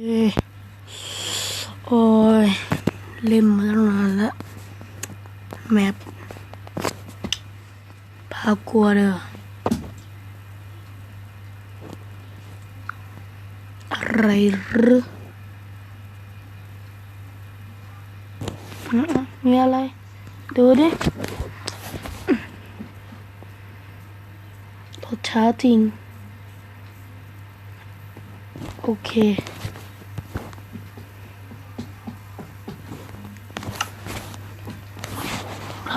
เอ้ยโอ้ยเล่มมาตั้งนานแล้วแมปพากลัวเด้ออะไรหรืออืมมีอะไร ดูดิรถช้าจริง โอเค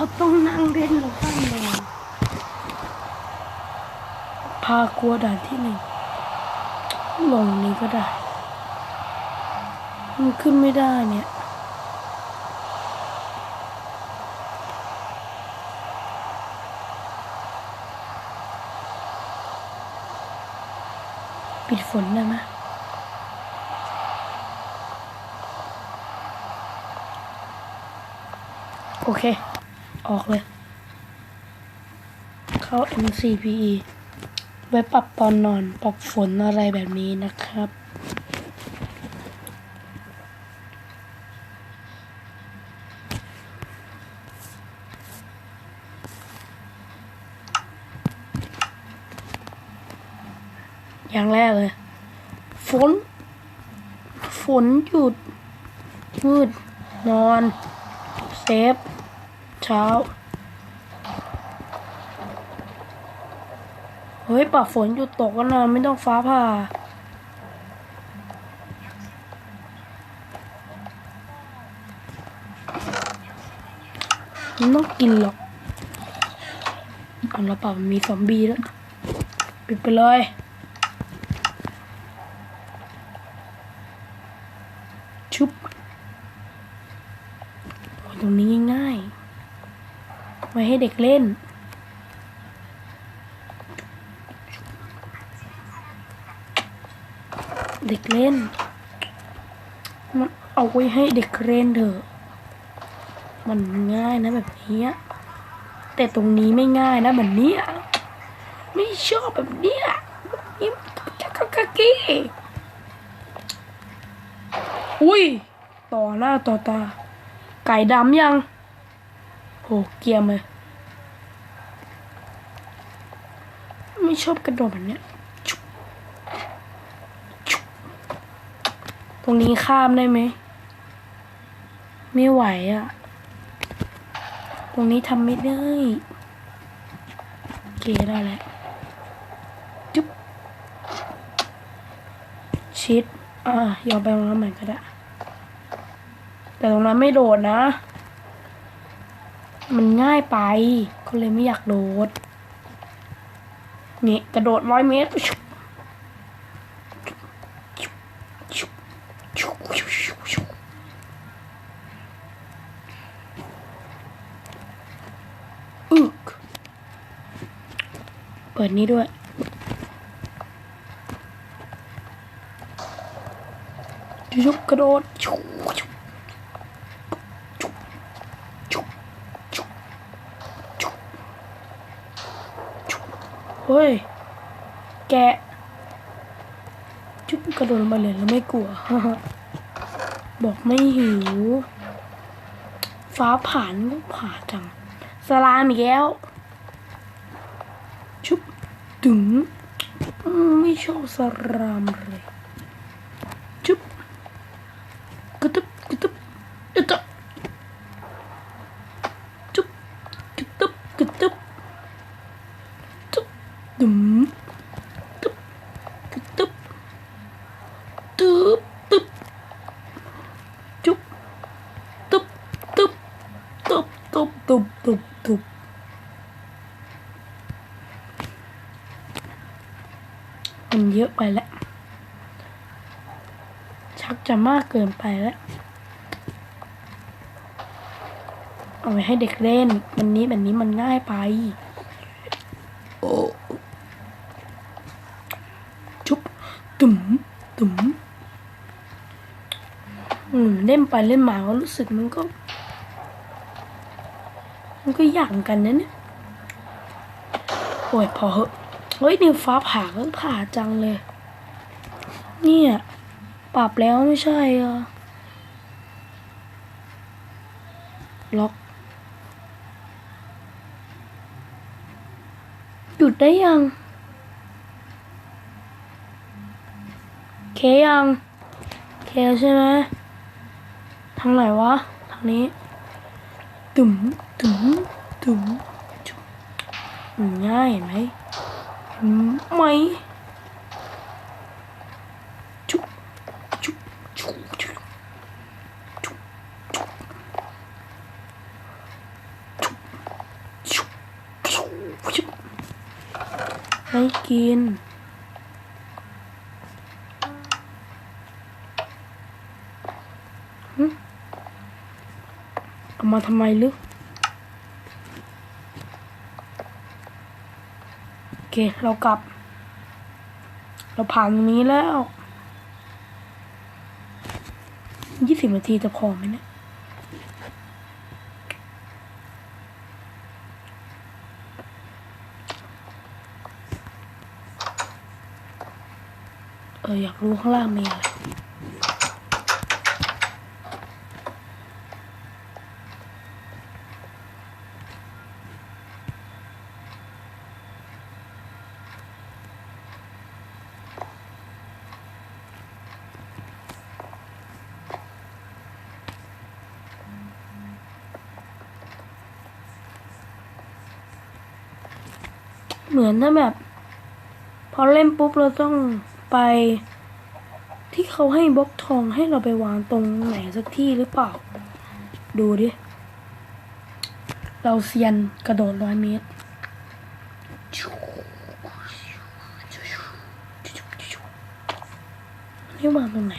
เราต้องนั่งเล่นเราตั้งนานพากลัวด่านที่หนึ่งลงนี้ก็ได้ มันขึ้นไม่ได้เนี่ย ปิดฝนได้ไหมโอเค ออกเลย เข้า MCPE ไว้ปรับตอนนอน ปรับฝนอะไรแบบนี้นะครับ อย่างแรกเลย ฝน ฝนหยุดมืดนอน เซฟ เช้า เฮ้ยปรับฝนหยุดตกก็นอนไม่ต้องฟ้าผ่าต้องกินหรอกเอาละเปล่ามันมีซอมบี้แล้ว ปิดไปเลย ชุบโอ้ยตรงนี้ง่ายๆไว้ให้เด็กเล่น เด็กเล่น มันเอาไว้ให้เด็กเล่นเถอะ มันง่ายนะแบบนี้ แต่ตรงนี้ไม่ง่ายนะแบบนี้ ไม่ชอบแบบเนี้ยแบบนี้กักกักกักกี้ อุ้ย ต่อหน้าต่อตา ไก่ดำยัง โหเกียมเลยไม่ชอบกระโดดแบบเนี้ยตรงนี้ข้ามได้ไหม ไม่ไหวอะ่ะ ตรงนี้ทำไม่ได้โอเคได้แล้วจุ๊บชิดอะยอมไปตรงนั้นเหมือนก็ได้แต่ตรงนั้นไม่โดดนะ มันง่ายไปก็เลยไม่อยากโดดนี่กระโดดร้อยเมตรอึกเปิดนี้ด้วยชุบกระโดดชุบชุบชุบชุบชุบชุบชุบ เฮ้ย แกะชุบกระโดดมาเลยแล้วไม่กลัว บอกไม่หิว ฟ้าผ่านผ่าจัง สลามอีกแล้ว ชุบถึงมไม่ชอบสลามเลย ชุบกระตุบกระตุบกระตุบชุบกระตุบกระตุบชุบดึงตึบกระตุบตึบตึบชุบตึบตึบ ตึบตึบตึบตึบมันเยอะไปแล้ว ชักจะมากเกินไปแล้ว เอาไว้ให้เด็กเล่นวันนี้แบบนี้มันง่ายไป โอ้จุ๊บตุ่มตุ่มอืมเล่นไปเล่นมาก็รู้สึกมันก็ มันก็ยากเหมือนกันนะเนี่ยโอ้ยพอเหอะเฮ้ยนี่ฟ้าผ่าก็ผ่าจังเลย เนี่ยปรับแล้วไม่ใช่เหรอล็อกหยุดได้ยังเคยังเคใช่ไหมทางไหนวะ ทางนี้ตึ๋ม ตึ๋มตึ๋มจุง่ายเห็นไหมเห็นไหมจุ๊บจุ๊บจุ๊บจุ๊บจุ๊บจุ๊บจุ๊บจุ๊บจุ๊บให้กินเอามาทำไมลึก โอ เคเรากลับ เราผ่านตรงนี้แล้วยี่สิบนาทีจะพอไหมเนี่ยเอออยากรู้ข้างล่างมีอะไร เหมือนถ้าแบบ พอเล่นปุ๊บเราต้องไป ที่เขาให้บล็อกทองให้เราไปวางตรงไหนสักที่หรือเปล่า ดูดิ เราเซียนกระโดดร้อยเมตรนี่วางตรงไหน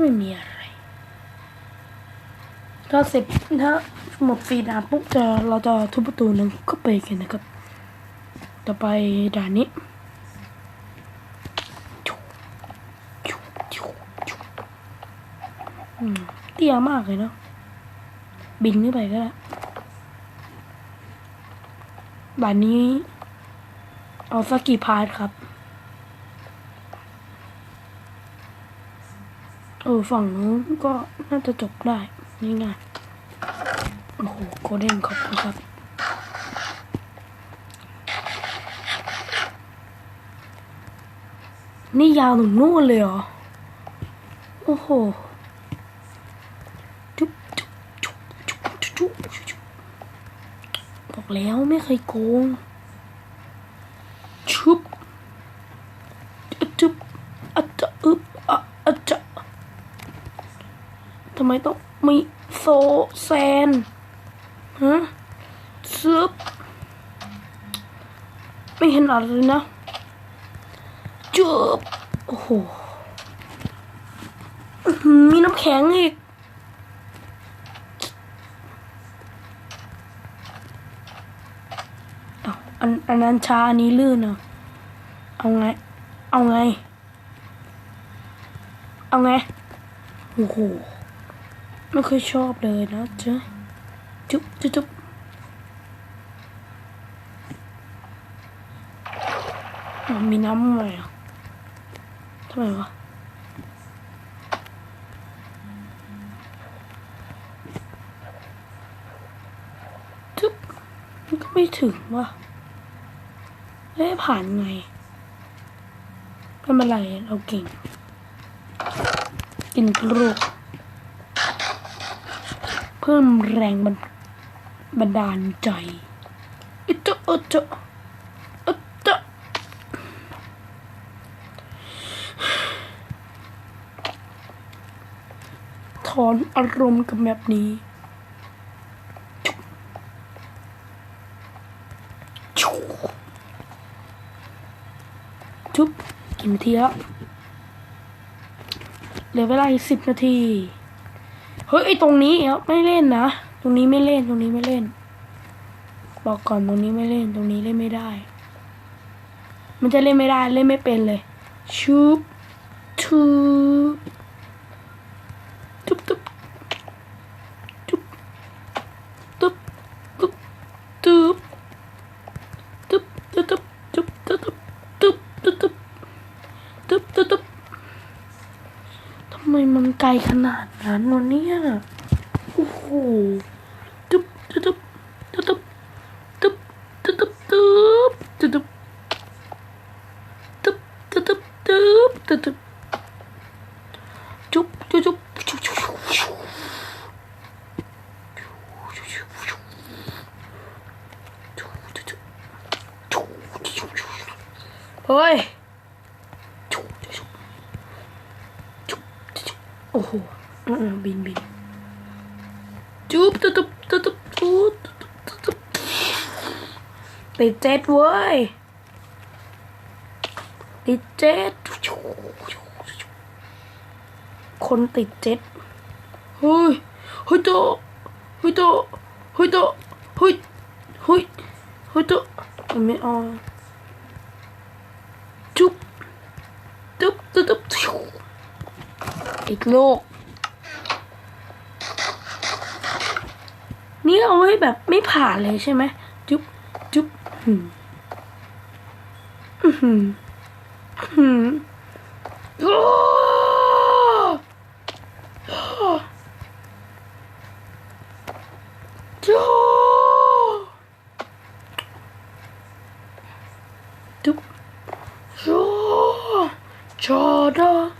ไม่มีอะไร ถ้าเสร็จถ้าหมดสีด่านปุ๊บจะเราจะทุบประตูหนึ่งก็ไปกันนะครับ ต่อไปด่านนี้เตี้ยมากเลยเนาะบินขึ้นไปก็ได้ด่านนี้ เอาสักกี่พาร์ทครับ ออฝั่งนู้นก็น่าจะจบได้ง่ายๆโอ้โหโกลเด้นขอบคุณครับนี่ยาวถึงนู่นเลยเหรอ โอ้โห จุ๊บจุ๊บจุ๊บจุ๊บจุ๊บจุ๊บบอกแล้วไม่เคยโกง ชุบอะจุ๊บอะจะอึบอะอะจะ ทำไมต้องมีโซแซนฮะซึบไม่เห็นอะไรเลยนะจุบโอ้โหมีน้ำแข็งอีกอันอันนั้นชาอันนี้ลื่นอะ เอาไง เอาไง เอาไง โอ้โห ไม่เคยชอบเลยนะเจ๊ะจุ๊บจุ๊บจุ๊บมีน้ำอะไรอะทำไมวะจุ๊บมันก็ไม่ถึงว่ะเอ๊ะผ่านไงไม่เป็นไรเราเก่ง กินกลูก พิ่มแรงบันบันดาลใจอิจ๊ะอิจ๊ะอิจ๊ะถอนอารมณ์กับแบบนี้จุ๊บกี่นาทีแล้วเหลือเวลาอีกสิบนาที เฮ้ยไอตรงนี้เอไม่เล่นนะ ตรงนี้ไม่เล่นตรงนี้ไม่เล่น บอกก่อนตรงนี้ไม่เล่นตรงนี้เล่นไม่ได้ มันจะเล่นไม่ได้เล่นไม่เป็นเลยชูบทูบจุ๊บจุ๊บจุ๊บ ไกลขนาดนั้นวะเนี่ยโอ้โหตึ๊บตึ๊บตึ๊บตึ๊บตึ๊บตึ๊บตึ๊บตึ๊บตึ๊บตึ๊บตึ๊บตึ๊บตึ๊บตึ๊บตึ๊บจุ๊บจุ๊บจุ๊บจุ๊บจุ๊บจุ๊บเฮ้ย โอ้โหอืมๆบินบินจุ๊บตุ๊บตุ๊บตุ๊บตุ๊บตุ๊บตุ๊บตุ๊บ ติดเจ็ดเว้ย ติดเจ็ด คนติดเจ็ดเฮ้ยเฮ้ยโตเฮ้ยโตเฮ้ยโตเฮ้ยเฮ้ยเฮ้ยโตมันไม่ออกจุ๊บตุ๊บตุ๊บตุ๊บอีกลูกนี่เอาไว้แบบไม่ผ่านเลยใช่ไหมจุ๊บ Chada.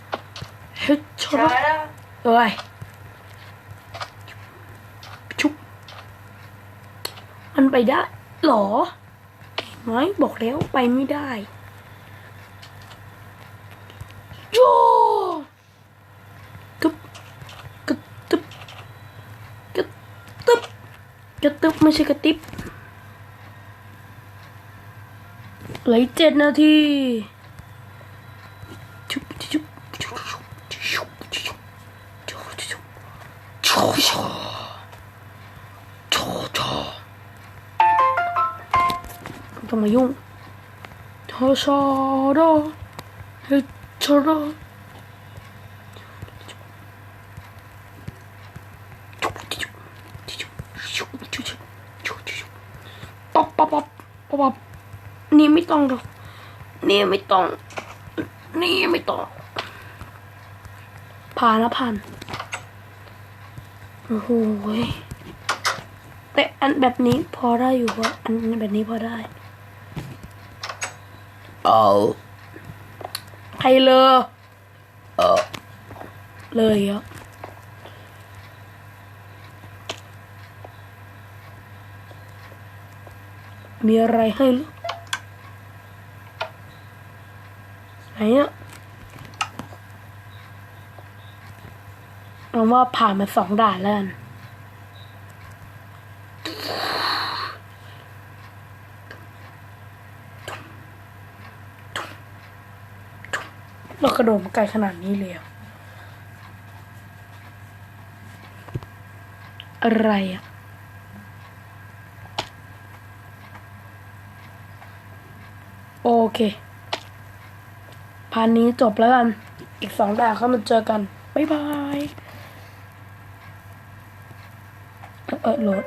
Hit chada. Oi. Chúc. Anh bày đã. Lỏ. หายบอกแล้วไปไม่ได้โจกึบกระตึบกระตึบกระตึบไม่ใช่กระติบเหลือเจ็ดนาที ต้องมายุ่งโชโชโดเฮโชโดอป๊อปป๊อปป๊อปป๊อปนี่ไม่ต้องหรอกนี่ไม่ต้อง นี่ไม่ต้อง ผ่านแล้วผ่านโอ้โหแต่อันแบบนี้พอได้อยู่เพราะอันแบบนี้พอได้ เอาใครเลยเออเลยอะมีอะไรให้หรือไหนอะเอาว่าผ่านมาสองด่านแล้ว เรากระโดดมาไกลขนาดนี้เลยอะไรอะโอเคพานนี้จบแล้วกัน อีกสองด่านเข้ามาเจอกัน บ๊ายบาย เออเออโหลด